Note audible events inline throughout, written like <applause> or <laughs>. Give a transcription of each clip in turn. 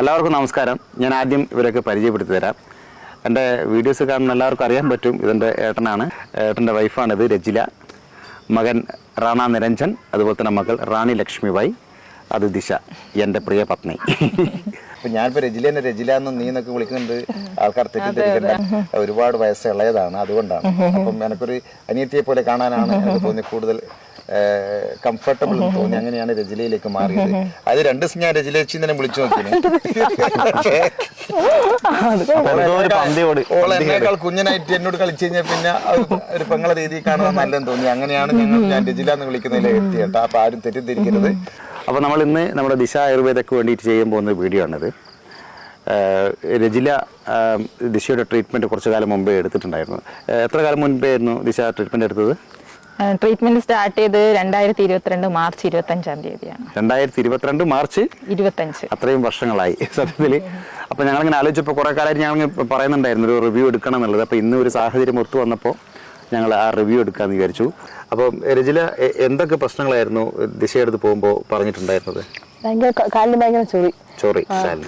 എല്ലാവർക്കും നമസ്കാരം. ഞാൻ ആദ്യം ഇവരൊക്കെ പരിചയപ്പെടുത്തി തരാം എന്റെ വീഡിയോസ് കാണുന്ന എല്ലാവർക്കും അറിയാൻ പറ്റും ഇതെന്റെ ഏട്ടനാണ്. ഏട്ടന്റെ വൈഫാണിത് രജില. മകൻ റാണ നിരഞ്ജൻ അതുപോലെ തന്നെ മകൾ റാണി ലക്ഷ്മിബായി. അത് ദിശ എന്റെ പ്രിയ പത്നി. അപ്പൊ ഞാനിപ്പോ രജിലേനെ രജില എന്ന് നീ എന്നൊക്കെ വിളിക്കുന്നുണ്ട്. ആൾക്കാർ തെറ്റിദ്ധരിക്കണ്ട. ഒരുപാട് വയസ്സ് ഇളയതാണ് അതുകൊണ്ടാണ്. അപ്പം എനിക്കൊരു അനിയത്തിയെ പോലെ കാണാനാണ് എനിക്ക് തോന്നി കൂടുതൽ. കംഫർട്ടബിൾ തോന്നി. അങ്ങനെയാണ് രജിലയിലേക്ക് മാറിയത്. അത് രണ്ട് ദിവസം ഞാൻ രജിലേച്ചി തന്നെ വിളിച്ചു നോക്കിയത് കുഞ്ഞനായിട്ട് എന്നോട് കളിച്ചു കഴിഞ്ഞാൽ പിന്നെ ഒരു പെങ്ങളെ രീതിയിൽ കാണാൻ നല്ലതെന്ന് തോന്നി. അങ്ങനെയാണ് ഞങ്ങൾ ഞാൻ രജില എന്ന് വിളിക്കുന്നതിലെ എത്തി കേട്ടോ. അപ്പൊ ആരും തെറ്റിദ്ധരിക്കരുത്. അപ്പോൾ നമ്മൾ ഇന്ന് നമ്മുടെ ദിശ ആയുർവേദക്ക് വേണ്ടിയിട്ട് ചെയ്യാൻ പോകുന്ന വീഡിയോ ആണിത്. രജില ദിശയുടെ ട്രീറ്റ്മെന്റ് കുറച്ച് കാലം മുമ്പേ എടുത്തിട്ടുണ്ടായിരുന്നു. എത്ര കാലം മുൻപേ ആയിരുന്നു ദിശ ട്രീറ്റ്മെന്റ് എടുത്തത്? ട്രീറ്റ്മെന്റ് സ്റ്റാർട്ട് ചെയ്ത് രണ്ടായിരത്തി ഇരുപത്തിരണ്ട് മാർച്ച് ഇരുപത്തി അഞ്ചാം തീയതിയാണ്. രണ്ടായിരത്തി ഇരുപത്തിരണ്ട് മാർച്ച് ഇരുപത്തഞ്ച് അത്രയും വർഷങ്ങളായി സത്യത്തിൽ അപ്പോൾ ഞങ്ങളിങ്ങനെ ആലോചിച്ചപ്പോൾ കുറെ കാലമായിട്ട് ഞങ്ങൾ പറയുന്നുണ്ടായിരുന്നു ഒരു റിവ്യൂ എടുക്കണം എന്നുള്ളത്. അപ്പൊ ഇന്ന് ഒരു സാഹചര്യം ഒത്തു വന്നപ്പോൾ ഞങ്ങൾ ആ റിവ്യൂ എടുക്കാന്ന് വിചാരിച്ചു. അപ്പോൾ രജില എന്തൊക്കെ പ്രശ്നങ്ങളായിരുന്നു ദിശയെടുത്ത് പോകുമ്പോൾ പറഞ്ഞിട്ടുണ്ടായിരുന്നത്? ഭയങ്കര ക- കാലിന് ഭയങ്കര ചൊറി. ചൊറി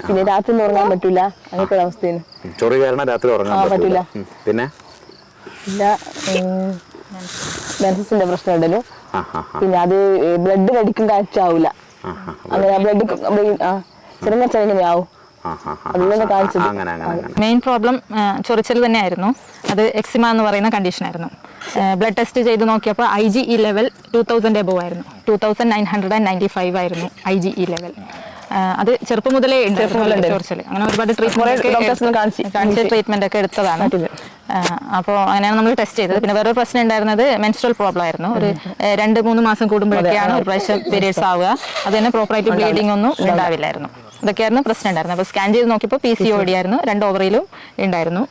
പിന്നെ രാത്രി ഉറങ്ങാൻ പറ്റൂല അങ്ങനത്തെ ഒരു അവസ്ഥയാണ്. ചൊറി കാരണം രാത്രി ഉറങ്ങാൻ പറ്റില്ല പറ്റൂല. പിന്നെ? പിന്നെ മെൻസസിന്റെ പ്രശ്നം ഉണ്ടല്ലോ. പിന്നെ അത് ബ്ലഡ് കടിക്കും കാണിച്ചാവൂല അങ്ങനെ ബ്ലഡ് ചെറുങ്ങ ചെറുങ്ങനെയാവും മെയിൻ പ്രോബ്ലം ചൊറിച്ചൽ തന്നെയായിരുന്നു. അത് എക്സിമ എന്ന് പറയുന്ന കണ്ടീഷൻ ആയിരുന്നു. ബ്ലഡ് ടെസ്റ്റ് ചെയ്ത് നോക്കിയപ്പോൾ I G E level two thousand above ആയിരുന്നു. Two thousand nine hundred and ninety five ആയിരുന്നു ഐ ജി ഇ ലെവൽ അത് ചെറുപ്പം മുതലേ ഉണ്ട് അങ്ങനെ ഒരുപാട് ട്രീറ്റ്മെന്റ് ട്രീറ്റ്മെന്റ് ഒക്കെ എടുത്തതാണ്. അപ്പോൾ അങ്ങനെയാണ് നമ്മൾ ടെസ്റ്റ് ചെയ്തത്. പിന്നെ വേറൊരു പ്രശ്നം ഉണ്ടായിരുന്നത് മെൻസ്ട്രൽ പ്രോബ്ലം ആയിരുന്നു. ഒരു രണ്ട് മൂന്ന് മാസം കൂടുമ്പോഴൊക്കെയാണ് ഒരു പ്രാവശ്യം പീരീഡ്സ് ആവുക. അത് തന്നെ പ്രോപ്പറായിട്ട് ബ്ലീഡിംഗ് ഒന്നും ഉണ്ടാവില്ലായിരുന്നു. ഇതൊക്കെയായിരുന്നു പ്രശ്നം ഉണ്ടായിരുന്നത്. അപ്പോൾ സ്കാൻ ചെയ്ത് നോക്കിയപ്പോൾ പി സി ഒ ഡി ആയിരുന്നു. രണ്ട് ഓവറിലും ഉണ്ടായിരുന്നു.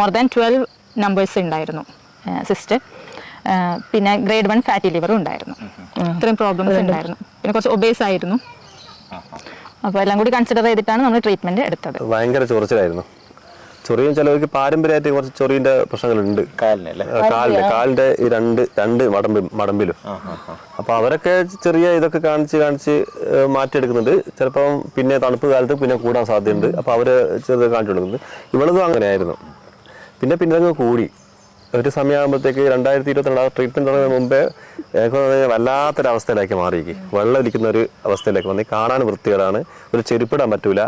മോർ ദാൻ ട്വൽവ് നമ്പേഴ്സ് ഉണ്ടായിരുന്നു സിസ്റ്റ് പിന്നെ ഗ്രേഡ് വൺ ഫാറ്റി ലിവറും ഉണ്ടായിരുന്നു. ഇത്രയും പ്രോബ്ലംസ് ഉണ്ടായിരുന്നു. പിന്നെ കുറച്ച് ഒബേസ് ആയിരുന്നു. അപ്പോൾ എല്ലാം കൂടി കൺസിഡർ ചെയ്തിട്ടാണ് നമ്മൾ ട്രീറ്റ്മെന്റ് എടുത്തത്. ഭയങ്കര ചൊറിച്ചിലായിരുന്നു. ചൊറിയും ചിലവർക്ക് പാരമ്പര്യമായിട്ട് കുറച്ച് ചൊറിയുടെ പ്രശ്നങ്ങളുണ്ട്. കാലിന് കാലിന്റെ ഈ രണ്ട് രണ്ട് മടമ്പ് മടമ്പിലും അപ്പൊ അവരൊക്കെ ചെറിയ ഇതൊക്കെ കാണിച്ച് കാണിച്ച് മാറ്റിയെടുക്കുന്നുണ്ട്. ചിലപ്പം പിന്നെ തണുപ്പ് കാലത്ത് പിന്നെ കൂടാൻ സാധ്യതയുണ്ട്. അപ്പൊ അവർ ചെറുത് കാണിച്ചു കൊടുക്കുന്നുണ്ട്. ഇവളതും അങ്ങനെയായിരുന്നു. പിന്നെ പിന്നെ കൂടി. ഒരു സമയമാകുമ്പോഴത്തേക്ക് രണ്ടായിരത്തി ഇരുപത്തിരണ്ട് ട്രീറ്റ്മെന്റ് തുടങ്ങുന്ന മുമ്പേ വല്ലാത്തൊരവസ്ഥയിലേക്ക് മാറിയേക്ക് വെള്ളം ഇരിക്കുന്ന ഒരു അവസ്ഥയിലേക്ക് വന്നി. കാണാൻ വൃത്തികളാണ് ഒരു ചെരുപ്പിടാൻ പറ്റൂല.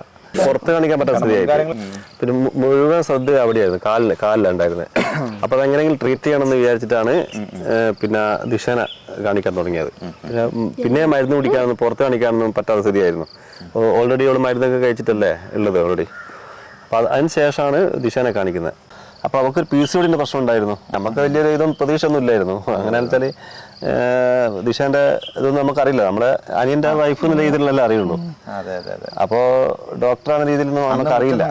പുറത്ത് കാണിക്കാൻ പറ്റാത്ത സ്ഥിതിയായി. പിന്നെ മുഴുവൻ ശ്രദ്ധ അവിടെയായിരുന്നു. കാലിൽ കാലിലുണ്ടായിരുന്നത് അപ്പൊ അതെങ്ങനെയെങ്കിലും ട്രീറ്റ് ചെയ്യണമെന്ന് വിചാരിച്ചിട്ടാണ് പിന്നെ ദിശന കാണിക്കാൻ തുടങ്ങിയത്. പിന്നെ, പിന്നെ മരുന്ന് കുടിക്കാനൊന്നും പുറത്ത് കാണിക്കാനൊന്നും പറ്റാത്ത സ്ഥിതിയായിരുന്നു. ഓൾറെഡി അവൾ മരുന്നൊക്കെ കഴിച്ചിട്ടല്ലേ ഉള്ളത് ഓൾറെഡി. അപ്പൊ അത് അതിന് ശേഷമാണ് ദിശനെ കാണിക്കുന്നത്. അപ്പൊ ഒരു പി സി ഒടിന്റെ പ്രശ്നം ഉണ്ടായിരുന്നു. നമുക്ക് വലിയൊരു ഇതും പ്രതീക്ഷ ഒന്നും ഇല്ലായിരുന്നു അങ്ങനെ വെച്ചാൽ ഏഹ്, ദിശേന്റെ ഇതൊന്നും നമുക്കറിയില്ല. നമ്മുടെ അനിയന്റെ വൈഫ് എന്ന രീതിയിലല്ലേ അറിയുള്ളൂ. അതെ അതെ അതെ. അപ്പോ ഡോക്ടർ എന്ന രീതിയിൽ നമുക്ക് അറിയില്ല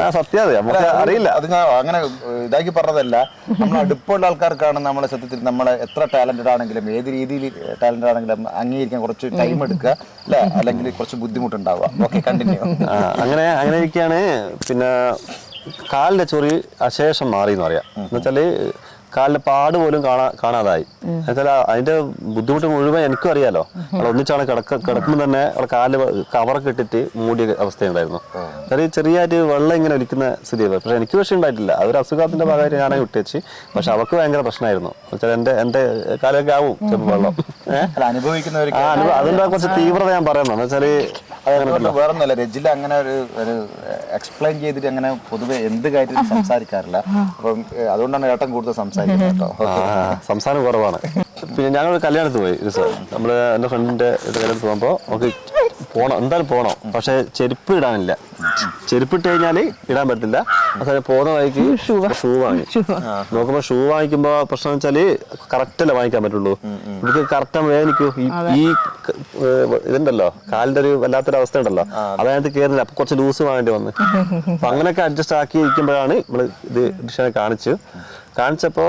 ആ സത്യം അതെ. നമുക്ക് അറിയില്ല. അത് ഞാൻ അങ്ങനെ ഇതാക്കി പറഞ്ഞതല്ല. നമ്മൾ അടുപ്പമുള്ള ആൾക്കാർക്കാണ് നമ്മളെ സത്യത്തിൽ നമ്മളെ എത്ര ടാലന്റഡ് ആണെങ്കിലും ഏത് രീതിയിൽ ടാലന്റഡ് ആണെങ്കിലും അംഗീകരിക്കാൻ കുറച്ച് ടൈം എടുക്കുക അല്ലെ? അല്ലെങ്കിൽ കുറച്ച് ബുദ്ധിമുട്ടുണ്ടാവുക. ഓക്കെ കണ്ടിന്യൂ അങ്ങനെ അങ്ങനെ ഇരിക്കുകയാണ് പിന്നെ കാലിന്റെ ചൊറി അശേഷം മാറി എന്ന് പറയാം എന്നുവെച്ചാൽ കാലിന്റെ പാട് പോലും കാണാ കാണാതായി. എന്നുവെച്ചാൽ അതിന്റെ ബുദ്ധിമുട്ട് മുഴുവൻ എനിക്കും അറിയാലോ. അവിടെ ഒന്നിച്ചാണ് കിടക്ക കിടക്കുമ്പോൾ തന്നെ അവിടെ കാൽ കവറൊക്കെ ഇട്ടിട്ട് മൂടിയ അവസ്ഥയുണ്ടായിരുന്നു. ചെറിയ ചെറിയായിട്ട് വെള്ളം ഇങ്ങനെ ഒലിക്കുന്ന സ്ഥിതി പക്ഷെ എനിക്ക് പക്ഷേ ഉണ്ടായിട്ടില്ല. അതൊരു അസുഖത്തിന്റെ ഭാഗമായിട്ട് ഞാനായി വിട്ടുവെച്ച്. പക്ഷെ അവർക്ക് ഭയങ്കര പ്രശ്നമായിരുന്നു. എന്നുവെച്ചാൽ എന്റെ എന്റെ കാലൊക്കെ ആവും ചിലപ്പോൾ വെള്ളം. അനുഭവിക്കുന്നവർക്ക് അതിന്റെ കുറച്ച് തീവ്രത ഞാൻ പറയുന്നു എന്നുവെച്ചാൽ അതുകൊണ്ട് വേറൊന്നുമല്ല. രജില അങ്ങനെ ഒരു ഒരു എക്സ്പ്ലെയിൻ ചെയ്തിട്ട് അങ്ങനെ പൊതുവെ എന്ത് കാര്യത്തിലും സംസാരിക്കാറില്ല. അപ്പം അതുകൊണ്ടാണ് ഏട്ടൻ കൂടുതൽ സംസാരിക്കുന്നത് കേട്ടോ. സംസാരം കുറവാണ്. <laughs> പിന്നെ ഞങ്ങൾ കല്യാണത്തിന് പോയി ഒരു ദിവസം. നമ്മൾ എന്റെ ഫ്രണ്ടിന്റെ കല്യാണത്തിന് പോകുമ്പോ നമുക്ക് പോണം. എന്തായാലും പോണം. പക്ഷെ ചെരുപ്പ് ഇടാനില്ല. ചെരുപ്പ് ഇട്ട് കഴിഞ്ഞാൽ ഇടാൻ പറ്റില്ല. പക്ഷേ പോകുന്ന വഴിക്ക് ഷൂ വാങ്ങി. നോക്കുമ്പോ ഷൂ വാങ്ങിക്കുമ്പോ പ്രശ്നം വെച്ചാൽ കറക്റ്റ് അല്ലേ വാങ്ങിക്കാൻ പറ്റുള്ളൂ. ഇവർക്ക് കറക്റ്റ് വേദനിക്കൂ. ഈ ഈ ഇതുണ്ടല്ലോ. കാലിന്റെ ഒരു വല്ലാത്തൊരു അവസ്ഥ ഉണ്ടല്ലോ അതായത് കയറുന്നില്ല അപ്പൊ കുറച്ച് ലൂസ് വാങ്ങേണ്ടി വന്ന്. അപ്പൊ അങ്ങനെയൊക്കെ അഡ്ജസ്റ്റ് ആക്കി ഇരിക്കുമ്പോഴാണ് നമ്മൾ ഇത് ഡിഷനെ കാണിച്ചു കാണിച്ചപ്പോ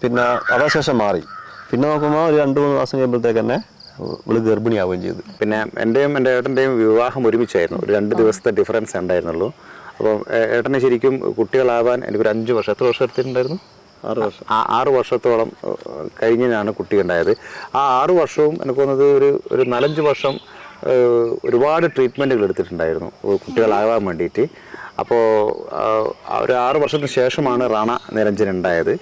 പിന്നെ അതശേഷം മാറി. പിന്നെ നോക്കുമ്പോൾ ഒരു രണ്ട് മൂന്ന് മാസം കഴിയുമ്പോഴത്തേക്ക് തന്നെ ഇവൾ ഗർഭിണിയാവുകയും ചെയ്തു. പിന്നെ എന്റെയും എന്റെ ഏട്ടന്റെയും വിവാഹം ഒരുമിച്ചായിരുന്നു. ഒരു രണ്ട് ദിവസത്തെ ഡിഫറൻസ് ഉണ്ടായിരുന്നുള്ളൂ. അപ്പോൾ ഏട്ടന് ശരിക്കും കുട്ടികളാവാൻ എനിക്കൊരു അഞ്ച് വർഷം. എത്ര വർഷത്തിനുണ്ടായിരുന്നു ആറ് വർഷം. ആ ആറ് വർഷത്തോളം കഴിഞ്ഞാണ് കുട്ടി ഉണ്ടായത്. ആ ആറ് വർഷവും എനിക്ക് തോന്നുന്നത് ഒരു ഒരു നാലഞ്ച് വർഷം ഒരുപാട് ട്രീറ്റ്മെന്റുകൾ എടുത്തിട്ടുണ്ടായിരുന്നു കുട്ടികളാകാൻ വേണ്ടിയിട്ട്. അപ്പോൾ ഒരു ആറ് വർഷത്തിന് ശേഷമാണ് റാണ നിരഞ്ജൻ ഉണ്ടായത്.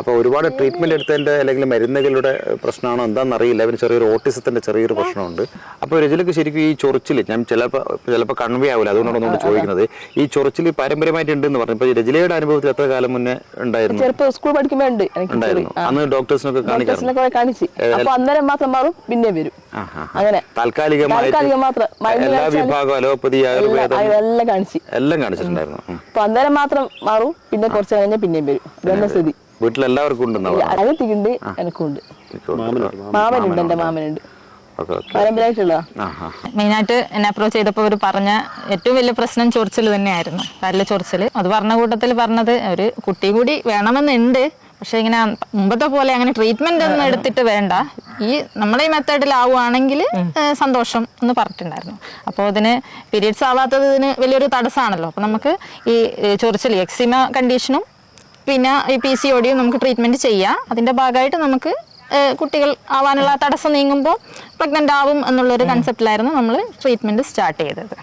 അപ്പോൾ ഒരുപാട് ട്രീറ്റ്മെന്റ് എടുത്തതിന്റെ അല്ലെങ്കിൽ മരുന്നുകളുടെ പ്രശ്നമാണോ എന്താണെന്ന് അറിയില്ല അവന് ചെറിയൊരു ഓട്ടിസത്തിന്റെ ചെറിയൊരു പ്രശ്നമുണ്ട്. അപ്പോൾ രജലക്ക് ശരിക്കും ഈ ചൊറിച്ചിൽ ഞാൻ ചിലപ്പോൾ ചിലപ്പോൾ കൺവേ ആവില്ല അതുകൊണ്ടാണ് നമ്മൾ ചോദിക്കുന്നത്. ഈ ചൊറിച്ചിൽ പാരമ്പര്യമായിട്ട് ഉണ്ടെന്ന് പറഞ്ഞു. ഇപ്പോൾ രജലയുടെ അനുഭവത്തിൽ എത്ര കാലം മുന്നേ ഉണ്ടായിരുന്നു? ചെറുപ്പം സ്കൂൾ പഠിക്കുമ്പോൾ ഉണ്ട്. ഉണ്ടായിരുന്നു. അന്ന് ഡോക്ടേഴ്സിനൊക്കെ കാണിക്കാറുണ്ട്? കാണിച്ച്. അപ്പൊ അന്നേരം മാത്രം മാറും പിന്നെ വരും. അങ്ങനെ. താൽക്കാലികമായി എല്ലാ വിഭാഗം അലോപ്പതി ആയുർവേദം എല്ലാം കാണിച്ചു. എല്ലാം കാണിച്ചിട്ടുണ്ടായിരുന്നു. അപ്പൊ അന്നേരം മാത്രം മാറും പിന്നെ കുറച്ച് കഴിഞ്ഞാൽ പിന്നെയും വരും. സ്ഥിതി. വീട്ടിലെല്ലാവർക്കും ഉണ്ടെന്നാ അകത്തിക്കുണ്ട് എനിക്കുണ്ട് മാമനുണ്ട് എന്റെ മാമനുണ്ട്. മെയിനായിട്ട് എന്നെ അപ്രോച്ച് ചെയ്തപ്പോൾ അവർ പറഞ്ഞ ഏറ്റവും വലിയ പ്രശ്നം ചൊറിച്ചിൽ തന്നെയായിരുന്നു. കാലിലെ ചൊറിച്ചിൽ അത് പറഞ്ഞ കൂട്ടത്തിൽ പറഞ്ഞത് ഒരു കുട്ടി കൂടി വേണമെന്നുണ്ട്. പക്ഷെ ഇങ്ങനെ മുമ്പത്തെ പോലെ അങ്ങനെ ട്രീറ്റ്മെന്റ് ഒന്നും എടുത്തിട്ട് വേണ്ട. ഈ നമ്മുടെ ഈ മെത്തേഡിൽ മെത്തേഡിലാവുകയാണെങ്കിൽ സന്തോഷം എന്ന് പറഞ്ഞിട്ടുണ്ടായിരുന്നു. അപ്പോൾ ഇതിന് പീരീഡ്സ് ആവാത്തത് ഇതിന് വലിയൊരു തടസ്സമാണല്ലോ. അപ്പോൾ നമുക്ക് ഈ ചൊറിച്ചിൽ എക്സിമ കണ്ടീഷനും പിന്നെ ഈ പി സി ഒടിയും നമുക്ക് ട്രീറ്റ്മെന്റ് ചെയ്യാം. അതിന്റെ ഭാഗമായിട്ട് നമുക്ക് കുട്ടികൾ ആവാനുള്ള തടസ്സം നീങ്ങുമ്പോൾ പ്രഗ്നന്റ് ആവും എന്നുള്ളൊരു കൺസെപ്റ്റിലായിരുന്നു നമ്മൾ ട്രീറ്റ്മെന്റ് സ്റ്റാർട്ട് ചെയ്തത്.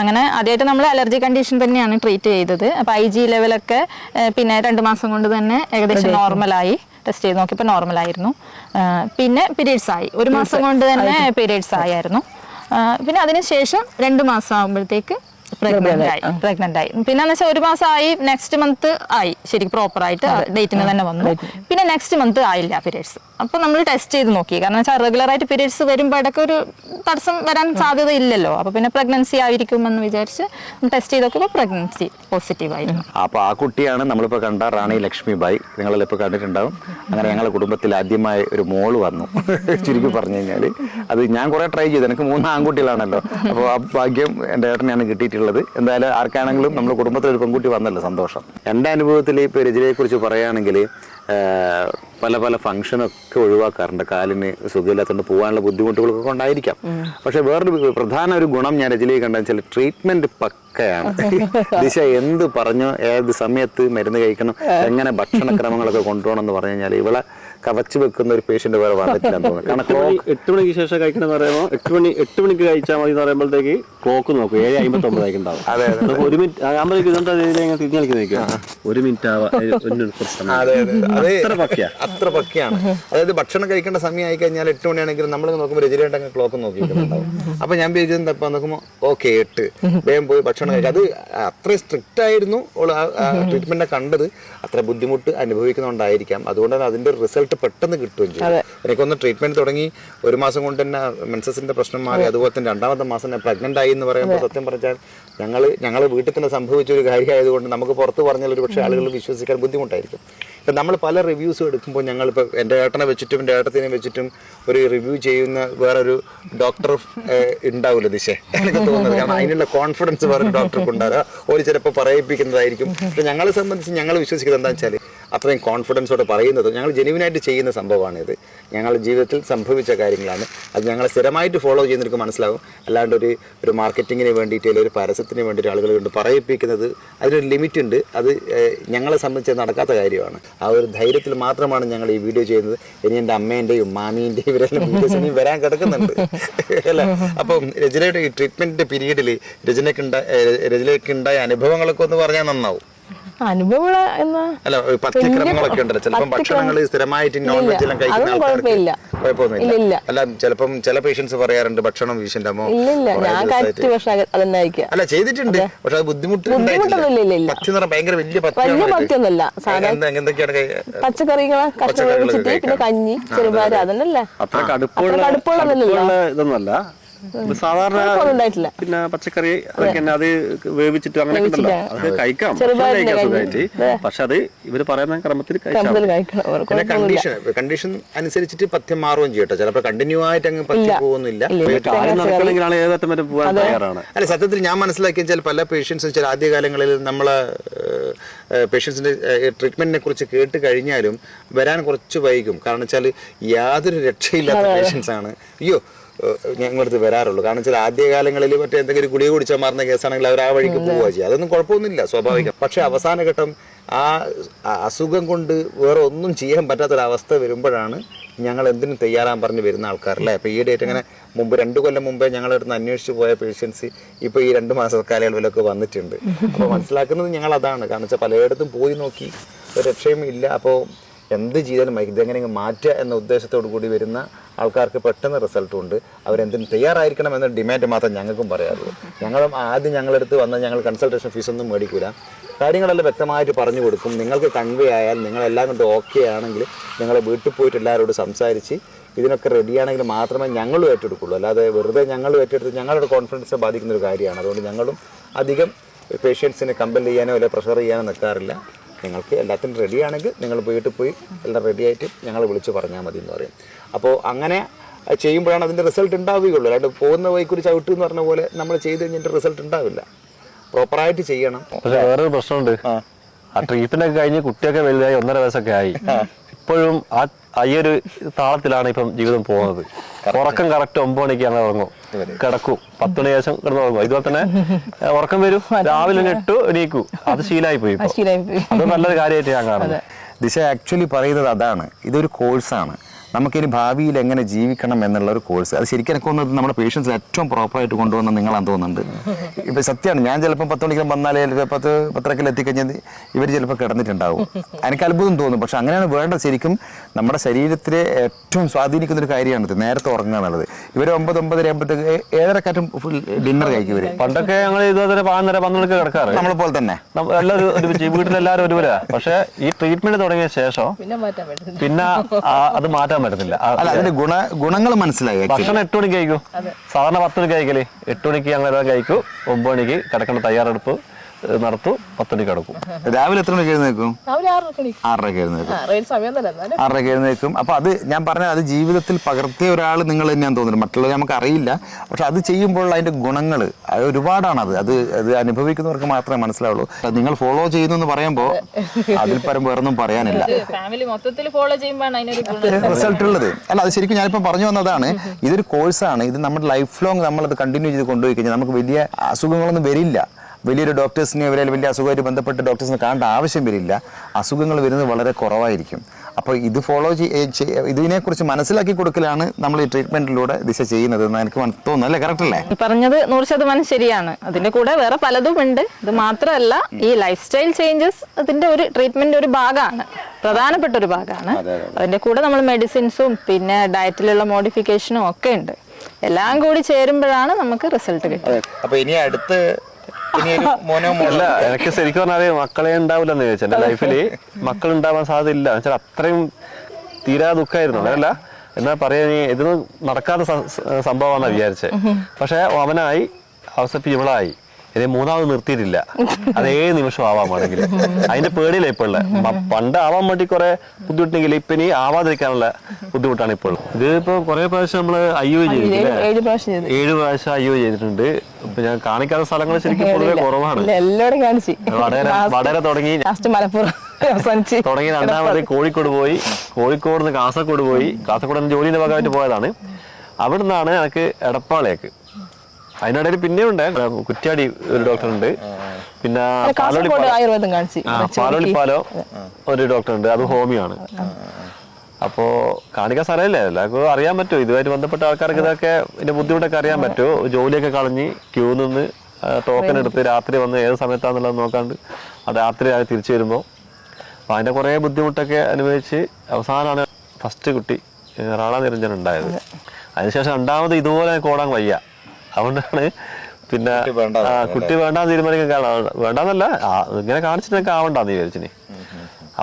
അങ്ങനെ ആദ്യമായിട്ട് നമ്മൾ അലർജി കണ്ടീഷൻ തന്നെയാണ് ട്രീറ്റ് ചെയ്തത്. അപ്പോൾ ഐ ജി ലെവലൊക്കെ പിന്നെ രണ്ട് മാസം കൊണ്ട് തന്നെ ഏകദേശം നോർമലായി ടെസ്റ്റ് ചെയ്ത് നോക്കിയപ്പോൾ നോർമലായിരുന്നു പിന്നെ പീരീഡ്സ് ആയി. ഒരു മാസം കൊണ്ട് തന്നെ പീരീഡ്സ് ആയായിരുന്നു. പിന്നെ അതിനുശേഷം രണ്ട് മാസം ആകുമ്പോഴത്തേക്ക് പ്രഗ്നന്റ് ആയി. പ്രഗ്നന്റ് ആയി. പിന്നെ വെച്ചാൽ ഒരു മാസം ആയി. നെക്സ്റ്റ് മന്ത് ആയി ശരി പ്രോപ്പർ ആയിട്ട് ഡേറ്റിന് തന്നെ വന്നു. പിന്നെ നെക്സ്റ്റ് മന്ത് ആയില്ല പീരീഡ്സ് അപ്പൊ നമ്മൾ ടെസ്റ്റ് ചെയ്ത് നോക്കി. കാരണം വെച്ചാൽ റെഗുലർ ആയിട്ട് പീരീഡ്സ് വരുമ്പോൾ ഇടയ്ക്ക് ഒരു തടസ്സം വരാൻ സാധ്യത ഇല്ലല്ലോ. അപ്പൊ പിന്നെ പ്രഗ്നൻസി ആയിരിക്കും എന്ന് വിചാരിച്ച് ടെസ്റ്റ് ചെയ്ത് നോക്കിയപ്പോൾ പ്രഗ്നൻസി പോസിറ്റീവ് ആയിരുന്നു അപ്പൊ ആ കുട്ടിയാണ് നമ്മളിപ്പോ കണ്ട റാണി ലക്ഷ്മിബായി. നിങ്ങളെല്ലാം ഇപ്പോൾ കണ്ടിട്ടുണ്ടാവും. അങ്ങനെ ഞങ്ങളുടെ കുടുംബത്തിൽ ആദ്യമായി ഒരു മോൾ വന്നു. <laughs> ചുരുക്കി പറഞ്ഞു കഴിഞ്ഞാൽ അത് ഞാൻ കുറെ ട്രൈ ചെയ്തു. എനിക്ക് മൂന്ന് ആൺകുട്ടികളാണല്ലോ. അപ്പോൾ ആ ഭാഗ്യം എന്റെ ഏട്ടനെയാണ് കിട്ടിയിട്ടുള്ളത്. എന്തായാലും ആർക്കാണെങ്കിലും നമ്മുടെ കുടുംബത്തിൽ ഒരു പെൺകുട്ടി വന്നല്ലോ സന്തോഷം. എന്റെ അനുഭവത്തിൽ ഇപ്പോൾ കുറിച്ച് പറയുകയാണെങ്കിൽ പല പല ഫംഗ്ഷനൊക്കെ ഒഴിവാക്കാറുണ്ട്. കാലിന് സുഖമില്ലാത്തതുകൊണ്ട് പോകാനുള്ള ബുദ്ധിമുട്ടുകളൊക്കെ ഉണ്ടായിരിക്കാം. പക്ഷെ വേറൊരു പ്രധാന ഒരു ഗുണം ഞാൻ രജനിയിൽ കണ്ടെന്ന് വെച്ചാൽ ട്രീറ്റ്മെന്റ് പക്കയാണ്. <laughs> ദിശ എന്ത് പറഞ്ഞു ഏത് സമയത്ത് മരുന്ന് കഴിക്കണം എങ്ങനെ ഭക്ഷണക്രമങ്ങളൊക്കെ കൊണ്ടുപോകണം എന്ന് പറഞ്ഞു കഴിഞ്ഞാൽ ഇവളെ കവച്ചു വെക്കുന്ന ഒരു പേഷ്യന്റ് വേറെ വന്നിട്ടില്ല എന്ന് തോന്നുന്നു. കാരണം എട്ട് മണിക്ക് ശേഷം കഴിക്കണമെന്ന് പറയുമ്പോൾ എട്ട് മണി എട്ട് മണിക്ക് കഴിച്ചാൽ മതി എന്ന് പറയുമ്പോഴത്തേക്ക് ക്ലോക്ക് നോക്കും. ഏഴ് അമ്പത്തി ഒമ്പതായി ഉണ്ടാവും അതെ, ഒരു മിനിറ്റ് ആകുമ്പോഴേക്ക് ഇതെന്താ ഇങ്ങനെ തിരിഞ്ഞു നിൽക്കുക. ഒരു മിനിറ്റ് അത്ര പക്കയാ. അത്ര പക്കയാണ്. അതായത് ഭക്ഷണം കഴിക്കേണ്ട സമയം ആയി കഴിഞ്ഞാൽ എട്ട് മണിയാണെങ്കിൽ നമ്മൾ നോക്കുമ്പോൾ രജനിയുടെ ക്ലോക്ക് നോക്കിയിട്ടുണ്ടാവും. അപ്പൊ ഞാൻ വിചാരിച്ചത് എന്താ നോക്കുമ്പോൾ ഓക്കെ എട്ട്. വേഗം പോയി ഭക്ഷണം കഴിക്കുക അത് അത്ര സ്ട്രിക്റ്റ് ആയിരുന്നു ട്രീറ്റ്മെന്റ് കണ്ടത്. അത്ര ബുദ്ധിമുട്ട് അനുഭവിക്കുന്നുണ്ടായിരിക്കാം അതുകൊണ്ടാണ് അതിന്റെ റിസൾട്ട് പെട്ടെന്ന് കിട്ടുകയും ചെയ്യും എനിക്കൊന്ന് ട്രീറ്റ്മെന്റ് തുടങ്ങി ഒരു മാസം കൊണ്ട് തന്നെ മെൻസസിന്റെ പ്രശ്നം മാറി അതുപോലെ തന്നെ രണ്ടാമത്തെ മാസം പ്രഗ്നന്റ് ആയി എന്ന് പറയുമ്പോൾ സത്യം പറഞ്ഞാൽ ഞങ്ങൾ ഞങ്ങൾ വീട്ടിൽ തന്നെ സംഭവിച്ച ഒരു കാര്യമായതുകൊണ്ട് നമുക്ക് പുറത്ത് പറഞ്ഞാൽ ഒരു പക്ഷേ ആളുകൾ വിശ്വസിക്കാൻ ബുദ്ധിമുട്ടായിരിക്കും. ഇപ്പം നമ്മൾ പല റിവ്യൂസും എടുക്കുമ്പോൾ ഞങ്ങളിപ്പോൾ എന്റെ ഏട്ടനെ വെച്ചിട്ടും എന്റെ ഏട്ടത്തിനെ വെച്ചിട്ടും ഒരു റിവ്യൂ ചെയ്യുന്ന വേറൊരു ഡോക്ടർ ഉണ്ടാവില്ല ദിശേ. എനിക്ക് തോന്നുന്നത്. കാരണം അതിനുള്ള കോൺഫിഡൻസ് വേറൊരു ഡോക്ടർക്ക് ഉണ്ടാകുക ഒരു ചിലപ്പോൾ പറയിപ്പിക്കുന്നതായിരിക്കും. പക്ഷെ ഞങ്ങളെ സംബന്ധിച്ച് ഞങ്ങൾ വിശ്വസിക്കുന്നത് എന്താണെന്ന് വെച്ചാൽ അത്രയും കോൺഫിഡൻസോടെ പറയുന്നത് ഞങ്ങൾ ജെനുവിനായിട്ട് ചെയ്യുന്ന സംഭവമാണിത്. ഞങ്ങളുടെ ജീവിതത്തിൽ സംഭവിച്ച കാര്യങ്ങളാണ്. അത് ഞങ്ങൾ സ്ഥിരമായിട്ട് ഫോളോ ചെയ്യുന്നവർക്ക് മനസ്സിലാവും. അല്ലാണ്ട് ഒരു ഒരു മാർക്കറ്റിങ്ങിന് വേണ്ടിയിട്ട് ഒരു ഒരു പരസ്യത്തിന് വേണ്ടി ആളുകൾ കൊണ്ട് പറയിപ്പിക്കുന്നത് അതിനൊരു ലിമിറ്റ് ഉണ്ട് അത് ഞങ്ങളെ സംബന്ധിച്ച് നടക്കാത്ത കാര്യമാണ്. ആ ഒരു ധൈര്യത്തിൽ മാത്രമാണ് ഞങ്ങൾ ഈ വീഡിയോ ചെയ്യുന്നത്. ഇനി എന്റെ അമ്മേന്റെയും മാമീന്റെയും ഇവരെല്ലാം വീഡിയോസ് വരാൻ കിടക്കുന്നുണ്ട്. <laughs> അല്ല? അപ്പം രചനയുടെ ഈ ട്രീറ്റ്മെന്റിന്റെ പീരീഡിൽ രചനയ്ക്ക് ഉണ്ടായ അനുഭവങ്ങളൊക്കെ ഒന്ന് പറഞ്ഞാൽ നന്നാവും. അനുഭവങ്ങള എന്നാ അല്ല ഈ പഥ്യക്രമങ്ങളൊക്കെ ഉണ്ടല്ലോ. ചിലപ്പം ഭക്ഷണങ്ങൾ സ്ഥിരമായിട്ട് നോൺ വെജ് എല്ലാം കഴിക്കുന്ന അതൊന്നും ആൾക്കാർക്ക് കുഴപ്പമൊന്നുമില്ല. ഇല്ല. അല്ല ചിലപ്പം ചില പേഷ്യൻസ് പറയാറുണ്ട് ഭക്ഷണം അല്ല ചെയ്തിട്ടുണ്ട്. പക്ഷെ അത് ബുദ്ധിമുട്ട് ഭയങ്കര വലിയ വലിയ പച്ചക്കറികളെ കഷ്ണം പിന്നെ കഞ്ഞി ചെറുപാട് അതന്നല്ലേ അത്ര കടുപ്പുള്ള അത്ര സാധാരണ പിന്നെ പച്ചക്കറി അതൊക്കെ തന്നെ അത് വേവിച്ചിട്ട് അങ്ങനെ ഉണ്ടല്ലോ അതൊക്കെ കഴിക്കാം. കഴിക്കാം സുഖമായിട്ട്. പക്ഷെ അത് ഇവർ പറയുന്ന ക്രമത്തിൽ പിന്നെ കണ്ടീഷൻ കണ്ടീഷൻ അനുസരിച്ചിട്ട് പഥ്യം മാറുകയും ചെയ്യട്ടെ ചിലപ്പോൾ കണ്ടിന്യൂ ആയിട്ട് അങ്ങ് പഥ്യം പോകുന്നില്ല. അല്ല സത്യത്തിൽ ഞാൻ മനസ്സിലാക്കിയ ചില പല പേഷ്യൻസും ചില ആദ്യകാലങ്ങളിൽ നമ്മളെ പേഷ്യൻസിന്റെ ട്രീറ്റ്മെന്റിനെ കുറിച്ച് കേട്ട് കഴിഞ്ഞാലും വരാൻ കുറച്ച് വൈകും. കാരണം വെച്ചാൽ യാതൊരു രക്ഷയില്ലാത്ത പേഷ്യൻസ് ആണ്. അയ്യോ ഞങ്ങളടുത്ത് വരാറുള്ളൂ. കാരണം വെച്ചാൽ ആദ്യകാലങ്ങളിൽ മറ്റേ എന്തെങ്കിലും ഗുളിക കുടിച്ചാൽ മാറുന്ന കേസാണെങ്കിൽ അവർ ആ വഴിക്ക് പോവുക ചെയ്യുക. അതൊന്നും കുഴപ്പമൊന്നുമില്ല സ്വാഭാവികം. പക്ഷേ അവസാന ഘട്ടം ആ അസുഖം കൊണ്ട് വേറെ ഒന്നും ചെയ്യാൻ പറ്റാത്തൊരവസ്ഥ വരുമ്പോഴാണ് ഞങ്ങൾ എന്തിനും തയ്യാറാൻ പറഞ്ഞ് വരുന്ന ആൾക്കാരല്ലേ അപ്പോൾ ഈ ഡേറ്റ് അങ്ങനെ മുമ്പ് രണ്ട് കൊല്ലം മുമ്പേ ഞങ്ങളടുത്ത് അന്വേഷിച്ച് പോയ പേഷ്യൻസ് ഇപ്പോൾ ഈ രണ്ട് മാസ കാലയളവിലൊക്കെ വന്നിട്ടുണ്ട്. അപ്പോൾ മനസ്സിലാക്കുന്നത് ഞങ്ങൾ അതാണ്. കാരണം വെച്ചാൽ പലയിടത്തും പോയി നോക്കി ഒരു രക്ഷയും ഇല്ല. അപ്പോൾ എന്ത് ചെയ്താലും ഇതെങ്ങനെയെങ്കിലും ഇതെങ്ങനെ മാറ്റുക എന്ന ഉദ്ദേശത്തോടു കൂടി വരുന്ന ആൾക്കാർക്ക് പെട്ടെന്ന് റിസൾട്ടും ഉണ്ട്. അവരെന്തിനും തയ്യാറായിരിക്കണം എന്ന ഡിമാൻഡ് മാത്രം ഞങ്ങൾക്കും പറയാറുള്ളൂ. ഞങ്ങളും ആദ്യം ഞങ്ങളെടുത്ത് വന്ന് ഞങ്ങൾ കൺസൾട്ടേഷൻ ഫീസൊന്നും മേടിക്കൂല. കാര്യങ്ങളെല്ലാം വ്യക്തമായിട്ട് പറഞ്ഞു കൊടുക്കും. നിങ്ങൾക്ക് കൺവേ ആയാൽ നിങ്ങളെല്ലാം കൊണ്ട് ഓക്കെ ആണെങ്കിൽ നിങ്ങൾ വീട്ടിൽ പോയിട്ട് എല്ലാവരോടും സംസാരിച്ച് ഇതിനൊക്കെ റെഡിയാണെങ്കിൽ മാത്രമേ ഞങ്ങളും ഏറ്റെടുക്കുള്ളൂ. അല്ലാതെ വെറുതെ ഞങ്ങൾ ഏറ്റെടുത്ത് ഞങ്ങളുടെ കോൺഫിഡൻസിനെ ബാധിക്കുന്ന ഒരു കാര്യമാണ്. അതുകൊണ്ട് ഞങ്ങളും അധികം പേഷ്യൻസിനെ കമ്പൽ ചെയ്യാനോ അല്ലെങ്കിൽ പ്രഷർ ചെയ്യാനോ നിൽക്കാറില്ല. നിങ്ങൾക്ക് എല്ലാത്തിനും റെഡിയാണെങ്കിൽ നിങ്ങൾ വീട്ടിൽ പോയി എല്ലാം റെഡിയായിട്ട് ഞങ്ങൾ വിളിച്ച് പറഞ്ഞാൽ മതി എന്ന് പറയും. അപ്പോൾ അങ്ങനെ ചെയ്യുമ്പോഴാണ് അതിന്റെ റിസൾട്ട് ഉണ്ടാവുകയുള്ളൂ. അല്ലാണ്ട് പോകുന്ന വഴിക്കൊരു ചവിട്ട് എന്ന് പറഞ്ഞ പോലെ നമ്മൾ ചെയ്ത് കഴിഞ്ഞിട്ട് റിസൾട്ട് ഉണ്ടാവില്ല. പ്രോപ്പറായിട്ട് ചെയ്യണം. പക്ഷേ വേറൊരു പ്രശ്നമുണ്ട്. ആ. ട്രീറ്റ്മെന്റ് ഒക്കെ കഴിഞ്ഞ് കുട്ടിയൊക്കെ വലുതായി ഒന്നര വയസ്സൊക്കെ ആയി. ഇപ്പോഴും ആ ആ ഈ ഒരു താളത്തിലാണ് ഇപ്പം ജീവിതം പോകുന്നത്. ഉറക്കം കറക്റ്റ് ഒമ്പത് മണിക്ക് അങ്ങനെ ഉറങ്ങും. കിടക്കും. പത്ത് മണി ശേഷം കിടന്ന് ഉറങ്ങും. ഇതുപോലെ തന്നെ ഉറക്കം വരും. രാവിലെ ഇട്ടു എണീക്കൂ. അത് ശീലായി പോയി. അത് നല്ലൊരു കാര്യമായിട്ട് ഞാൻ കാണുന്നത് ദിശ ആക്ച്വലി പറയുന്നത് അതാണ്. ഇതൊരു കോഴ്സാണ് നമുക്കിനി ഭാവിയിൽ എങ്ങനെ ജീവിക്കണം എന്നുള്ള ഒരു കോഴ്സ് അത് ശരിക്കും എനിക്ക് തോന്നുന്നത് നമ്മുടെ പേഷ്യൻസ് ഏറ്റവും പ്രോപ്പറായിട്ട് കൊണ്ടുവന്ന നിങ്ങളാന്ന് തോന്നുന്നുണ്ട്. ഇപ്പം സത്യമാണ് ഞാൻ ചിലപ്പോൾ പത്ത് മണിക്ക് വന്നാലേ പത്ത് പത്തരക്കിൽ എത്തിക്കഴിഞ്ഞാൽ ഇവർ ചിലപ്പോൾ കിടന്നിട്ടുണ്ടാവും. എനിക്ക് അത്ഭുതം തോന്നും. പക്ഷെ അങ്ങനെയാണ് വേണ്ടത് ശരിക്കും നമ്മുടെ ശരീരത്തിലെ ഏറ്റവും സ്വാധീനിക്കുന്ന ഒരു കാര്യമാണിത്. നേരത്തെ ഉറങ്ങുക എന്നുള്ളത് ഇവർ ഒമ്പത് ഒമ്പതര ആകുമ്പോഴത്തേക്ക് ഏഴരക്കാറ്റും ഫുൾ ഡിന്നർ കഴിക്കും ഇവർ പണ്ടൊക്കെ ഞങ്ങൾ ഇതുപോലെ പതിനൊന്നര പന്ത്രണ്ടൊക്കെ കിടക്കാറ്. നമ്മളെ പോലെ തന്നെ. വീട്ടിലെല്ലാവരും ഒരുപോലെ പക്ഷേ ഈ ട്രീറ്റ്മെന്റ് തുടങ്ങിയ ശേഷം പിന്നെ അത് മാറ്റാൻ പറ്റത്തില്ല അല്ല അതിന്റെ ഗുണ ഗുണങ്ങൾ മനസ്സിലായി. ഭക്ഷണം എട്ട് മണിക്ക് കഴിക്കും. സാധാരണ പത്ത് മണിക്ക് കഴിക്കൽ. എട്ട് മണിക്ക് ഞങ്ങൾ കഴിക്കൂ. ഒമ്പത് മണിക്ക് കിടക്കേണ്ട തയ്യാറെടുപ്പ്. നടത്തും പത്തടി കിടക്കും. രാവിലെ എത്ര മണിക്ക് എഴുന്നേക്കും ആറരയ്ക്ക് എഴുന്നേക്കും ആറരയ്ക്ക് എഴുന്നേക്കും അപ്പൊ അത് ഞാൻ പറഞ്ഞ അത് ജീവിതത്തിൽ പകർത്തിയ ഒരാൾ നിങ്ങൾ തന്നെയാണ് തോന്നുന്നത് മറ്റുള്ളവർ നമുക്ക് അറിയില്ല പക്ഷെ അത് ചെയ്യുമ്പോൾ അതിന്റെ ഗുണങ്ങൾ അത് ഒരുപാടാണ് അത് അത് അത് അനുഭവിക്കുന്നവർക്ക് മാത്രമേ മനസ്സിലാവുള്ളൂ. നിങ്ങൾ ഫോളോ ചെയ്യുന്നു എന്ന് പറയുമ്പോൾ അതിൽ പരം വേറൊന്നും പറയാനില്ല. ഫാമിലി മൊത്തത്തിൽ ഫോളോ ചെയ്യുമ്പോഴാണ് അതിനൊരു റിസൾട്ട് ഉള്ളത്. അല്ല അത് ശരിക്കും ഞാനിപ്പോൾ പറഞ്ഞു വന്നതാണ് ഇതൊരു കോഴ്സാണ് ഇത് നമ്മുടെ ലൈഫ് ലോങ് നമ്മളത് കണ്ടിന്യൂ ചെയ്ത് കൊണ്ടുപോയി കഴിഞ്ഞാൽ നമുക്ക് വലിയ അസുഖങ്ങളൊന്നും വരില്ല. വലിയൊരു ഡോക്ടേഴ്സിനെ ഇവരെ വലിയ അസുഖമായിട്ട് ബന്ധപ്പെട്ട് ഡോക്ടേഴ്സിനെ കാണേണ്ട ആവശ്യം വരില്ല. അസുഖങ്ങൾ വരുന്നത് വളരെ കുറവായിരിക്കും. അപ്പോൾ ഇത് ഫോളോ ഇതിനെക്കുറിച്ച് മനസ്സിലാക്കി കൊടുക്കലാണ് നമ്മൾ ഈ ട്രീറ്റ്മെന്റിലൂടെ ദിശ ചെയ്യുന്നത് എന്ന് എനിക്ക് തോന്നുന്നു. അല്ലേ? കറക്റ്റ് അല്ലേ? പറഞ്ഞത് നൂറ് ശതമാനം ശരിയാണ്. അതിന്റെ കൂടെ വേറെ പലതും ഉണ്ട്. ഇത് മാത്രമല്ല ഈ ലൈഫ് സ്റ്റൈൽ ചേഞ്ചസ് അതിന്റെ ഒരു ട്രീറ്റ്മെന്റ് ഒരു ഭാഗമാണ്. പ്രധാനപ്പെട്ട ഒരു ഭാഗമാണ്. അതിന്റെ കൂടെ നമ്മൾ മെഡിസിൻസും പിന്നെ ഡയറ്റിലുള്ള മോഡിഫിക്കേഷനും ഒക്കെ ഉണ്ട്. എല്ലാം കൂടി ചേരുമ്പോഴാണ് നമുക്ക് റിസൾട്ട് കിട്ടുന്നത് അപ്പൊ ഇനി അടുത്ത് അല്ല എനിക്ക് ശരിക്കും പറഞ്ഞാൽ മക്കളെ ഉണ്ടാവില്ലെന്ന് ചോദിച്ചാൽ എന്റെ ലൈഫിൽ മക്കൾ ഉണ്ടാവാൻ സാധ്യത ഇല്ല വെച്ചാൽ അത്രയും തീരാ ദുഃഖമായിരുന്നു അതല്ല എന്നാ പറയാ ഇതൊന്നും നടക്കാത്ത സ- സ- സംഭവമാണെന്നാ വിചാരിച്ചേ. പക്ഷെ അവനായി അവസരം ഇവളായി. ഇനി മൂന്നാമത് നിർത്തിയിട്ടില്ല. അത് ഏത് നിമിഷം ആവാമാണെങ്കിൽ അതിന്റെ പേടിയില്ല ഇപ്പോൾ ഉള്ളത് പണ്ട് ആവാൻ വേണ്ടി കുറെ ബുദ്ധിമുട്ടെങ്കിൽ ഇപ്പൊ ഇനി ആവാതിരിക്കാനുള്ള ബുദ്ധിമുട്ടാണ് ഇപ്പോൾ ഇത് ഇപ്പൊ കുറെ പ്രാവശ്യം നമ്മൾ അയ്യോ ചെയ്തിട്ടുണ്ട് ഏഴ് പ്രാവശ്യം അയ്യോ ചെയ്തിട്ടുണ്ട്. ഇപ്പൊ ഞാൻ കാണിക്കാത്ത സ്ഥലങ്ങൾ ശരിക്കും പൊതുവെ കുറവാണ്. എല്ലാവരും കാണിച്ചു. വടകര തുടങ്ങി മലപ്പുറം അവസാനിച്ച് തുടങ്ങി രണ്ടാമത് കോഴിക്കോട് പോയി. കോഴിക്കോട് നിന്ന് കാസർഗോഡ് പോയി. കാസർഗോഡ് നിന്ന് ജോലിയുടെ ഭാഗമായിട്ട് പോയതാണ്. അവിടെ നിന്നാണ് എനിക്ക് എടപ്പാളേക്ക് അതിനിടയിൽ പിന്നെയും ഉണ്ട്. കുറ്റ്യാടി ഒരു ഡോക്ടർ ഉണ്ട്. പിന്നെ പാലോളി പാലോ. ആയുർവേദം കാണിച്ച് പാലോളിപ്പാലോ ഒരു ഡോക്ടർ ഉണ്ട്. അത് ഹോമിയോ ആണ് അപ്പോ കാണിക്കാൻ സ്ഥലമില്ലേ. എല്ലാവർക്കും അറിയാൻ പറ്റുമോ ഇതുമായിട്ട് ബന്ധപ്പെട്ട ആൾക്കാർക്ക് ഇതൊക്കെ ഇതിന്റെ ബുദ്ധിമുട്ടൊക്കെ അറിയാൻ പറ്റുമോ ജോലിയൊക്കെ കളഞ്ഞ് ക്യൂ നിന്ന് ടോക്കൺ എടുത്ത് രാത്രി വന്ന് ഏത് സമയത്താന്നുള്ളത് നോക്കാണ്ട് അത് രാത്രി ആയി തിരിച്ചു വരുമ്പോൾ അപ്പോൾ അതിന്റെ കുറേ ബുദ്ധിമുട്ടൊക്കെ അനുഭവിച്ച് അവസാനമാണ് ഫസ്റ്റ് കുട്ടി റാള റാണ നിരഞ്ജൻ ഉണ്ടായത്. അതിനുശേഷം രണ്ടാമത് ഇതുപോലെ കോടാൻ വയ്യ. അതുകൊണ്ടാണ് പിന്നെ കുട്ടി വേണ്ട വേണ്ടാന്ന് തീരുമാനിക്കാൻ കാരണം വേണ്ടാന്നല്ല ഇങ്ങനെ കാണിച്ചിട്ടൊക്കെ ആവണ്ടാന്ന് വിചാരിച്ചിനി.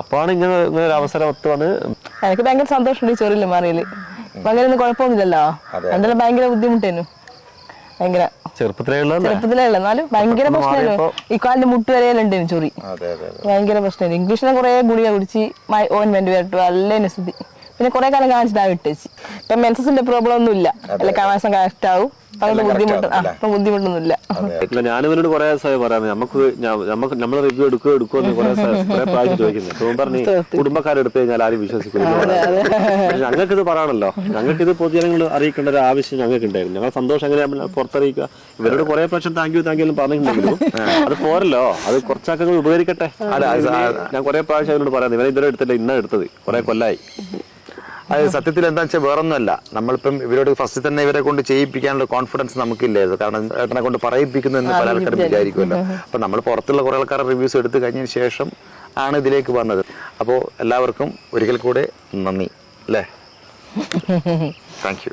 അപ്പോഴാണ് ഇങ്ങനെ ഇങ്ങനെ ഒരു അവസരം ഒത്തു വന്ന് എനിക്ക് ഭയങ്കര സന്തോഷമുണ്ട് ഈ ചൊറിയിൽ മാറിയിൽ ഒന്നും കുഴപ്പമൊന്നുമില്ലല്ലോ. എന്തായാലും ഭയങ്കര ബുദ്ധിമുട്ടേനു. ഭയങ്കര ചെറുപ്പത്തിലേ ഉള്ളതല്ലേ? ചെറുപ്പത്തിലേ ഉള്ള. എന്നാലും ഭയങ്കര പെട്ടെന്ന് പ്രശ്നമായിരുന്നു മാറിയപ്പോ- ഈ കാലിന്റെ മുട്ട് വരെയല്ലുണ്ടേനു ചൊറി. അതെ അതെ അതെ. ഭയങ്കര പ്രശ്നമായിരുന്നു ഇംഗ്ലീഷിനെ കുറെ ഗുളിക കുടിച്ച് ഓയിൻമെന്റ് വരട്ടു അല്ലേനു സ്ഥിതി പിന്നെ കുറെ കാലം കാണിച്ചിട്ട് ആ വിട്ടേച്ച് ഇപ്പൊ മെൻസസിന്റെ പ്രോബ്ലം ഒന്നും ഇല്ല അല്ല മാസം കറക്റ്റ് ആവും. അപ്പൊ അങ്ങനത്തെ എല്ലാം ബുദ്ധിമുട്ട് ഇപ്പൊ ബുദ്ധിമുട്ടൊന്നുമില്ല. ഇല്ല ഞാൻ ഇവനോട് കുറെ ദിവസമായി പറയാം. നമുക്ക് നമുക്ക് നമ്മൾ റിവ്യൂ എടുക്കുക എടുക്കുമെന്ന് കുറെ കുറെ പ്രാവശ്യം ചോദിക്കുന്നത് ഇപ്പൊ പറഞ്ഞു കുടുംബക്കാരെടുത്ത് കഴിഞ്ഞാൽ ആരും വിശ്വസിക്കില്ല ഞങ്ങൾക്ക് ഇത് പറയണല്ലോ. ഞങ്ങൾക്ക് ഇത് പൊതുജനങ്ങൾ അറിയിക്കേണ്ട ഒരു ആവശ്യം ഞങ്ങൾക്ക് ഉണ്ടായിരുന്നു ഞങ്ങൾ സന്തോഷം എങ്ങനെ പുറത്തറിയിക്കുക? ഇവരോട് കുറെ പ്രാവശ്യം താങ്ക് യു താങ്ക് യു എന്ന് പറഞ്ഞിട്ടുണ്ടെങ്കിലും അത് പോരല്ലോ. അത് കുറച്ചൊക്കെ ഉപകരിക്കട്ടെ. ഞാൻ കുറെ പ്രാവശ്യം അവരോട് പറയാം. ഇവരെ ഇതുവരെ എടുത്തില്ല ഇന്ന എടുത്തത്. കുറെ കൊല്ലായി. അത് സത്യത്തിൽ എന്താ വെച്ചാൽ വേറൊന്നുമല്ല. നമ്മളിപ്പം ഇവരോട് ഫസ്റ്റ് തന്നെ ഇവരെ കൊണ്ട് ചെയ്യിപ്പിക്കാനുള്ള കോൺഫിഡൻസ് നമുക്കില്ലായിരുന്നു. കാരണം ഏട്ടനെ കൊണ്ട് പറയിപ്പിക്കുന്നു എന്ന് പല ആൾക്കാരും വിചാരിക്കുമല്ലോ. അപ്പൊ നമ്മൾ പുറത്തുള്ള കുറെ ആൾക്കാരുടെ റിവ്യൂസ് എടുത്തു കഴിഞ്ഞതിന് ശേഷം ആണ് ഇതിലേക്ക് വന്നത്. അപ്പോൾ എല്ലാവർക്കും ഒരിക്കൽ കൂടെ നന്ദി അല്ലേ? <laughs> Thank you